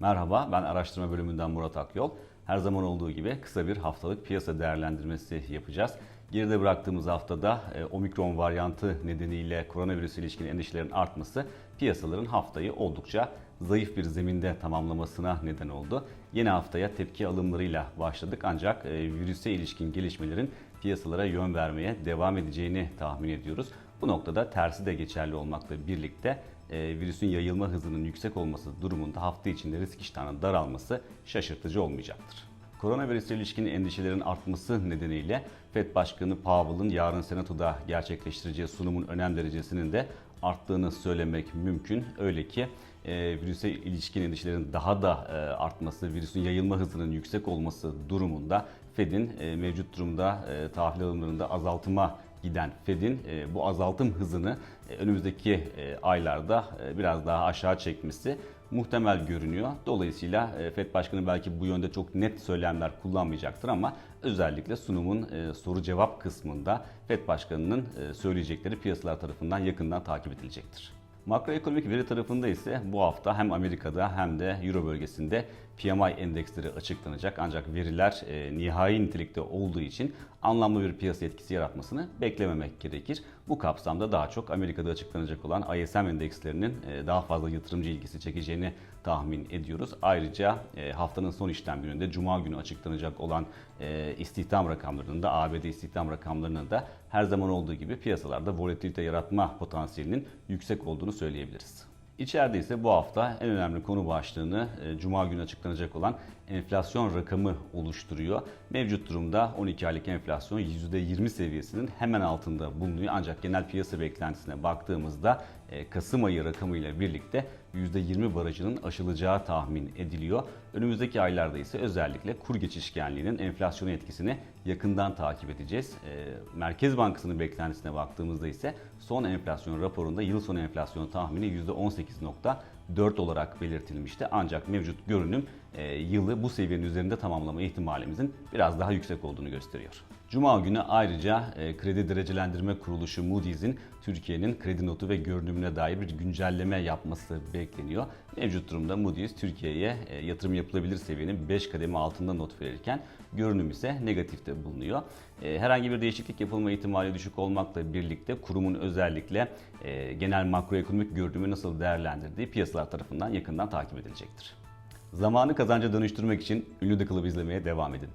Merhaba, ben araştırma bölümünden Murat Akyol. Her zaman olduğu gibi kısa bir haftalık piyasa değerlendirmesi yapacağız. Geride bıraktığımız haftada e, omikron varyantı nedeniyle koronavirüs ilişkin endişelerin artması piyasaların haftayı oldukça zayıf bir zeminde tamamlamasına neden oldu. Yeni haftaya tepki alımlarıyla başladık ancak e, virüse ilişkin gelişmelerin piyasalara yön vermeye devam edeceğini tahmin ediyoruz. Bu noktada tersi de geçerli olmakla birlikte virüsün yayılma hızının yüksek olması durumunda hafta içinde risk iştahının daralması şaşırtıcı olmayacaktır. Koronavirüse ilişkin endişelerin artması nedeniyle FED Başkanı Powell'ın yarın Senato'da gerçekleştireceği sunumun önem derecesinin de arttığını söylemek mümkün. Öyle ki e, virüse ilişkin endişelerin daha da e, artması, virüsün yayılma hızının yüksek olması durumunda Fed'in e, mevcut durumda e, tahvil alımlarında azaltıma giden Fed'in e, bu azaltım hızını e, önümüzdeki e, aylarda biraz daha aşağı çekmesi muhtemel görünüyor. Dolayısıyla Fed Başkanı belki bu yönde çok net söylemler kullanmayacaktır ama özellikle sunumun soru cevap kısmında Fed Başkanı'nın söyleyecekleri piyasalar tarafından yakından takip edilecektir. Makroekonomik veri tarafında ise bu hafta hem Amerika'da hem de Euro bölgesinde PMI endeksleri açıklanacak. Ancak veriler e, nihai nitelikte olduğu için anlamlı bir piyasa etkisi yaratmasını beklememek gerekir. Bu kapsamda daha çok Amerika'da açıklanacak olan ISM endekslerinin e, daha fazla yatırımcı ilgisi çekeceğini tahmin ediyoruz. Ayrıca e, haftanın son işlem gününde Cuma günü açıklanacak olan e, istihdam rakamlarının da ABD istihdam rakamlarının da her zaman olduğu gibi piyasalarda volatilite yaratma potansiyelinin yüksek olduğunu söyleyebiliriz. İçeride ise bu hafta en önemli konu başlığını e, Cuma günü açıklanacak olan enflasyon rakamı oluşturuyor. Mevcut durumda 12 aylık enflasyon %20 seviyesinin hemen altında bulunuyor. Ancak genel piyasa beklentisine baktığımızda Kasım ayı rakamıyla birlikte %20 barajının aşılacağı tahmin ediliyor. Önümüzdeki aylarda ise özellikle kur geçişkenliğinin enflasyona etkisini yakından takip edeceğiz. E, Merkez Bankası'nın beklentisine baktığımızda ise son enflasyon raporunda yıl sonu enflasyon tahmini %18.4 olarak belirtilmişti. Ancak mevcut görünüm e, yılı bu seviyenin üzerinde tamamlama ihtimalimizin biraz daha yüksek olduğunu gösteriyor. Cuma günü ayrıca e, kredi derecelendirme kuruluşu Moody's'in Türkiye'nin kredi notu ve görünümüne dair bir güncelleme yapması bekleniyor. Mevcut durumda Moody's Türkiye'ye e, yatırım yapılabilir seviyenin 5 kademe altında not verirken görünüm ise negatifte bulunuyor. E, herhangi bir değişiklik yapılma ihtimali düşük olmakla birlikte kurumun özellikle e, genel makroekonomik görünümü nasıl değerlendirdiği piyasalar tarafından yakından takip edilecektir. Zamanı kazanca dönüştürmek için ünlü The Club izlemeye devam edin.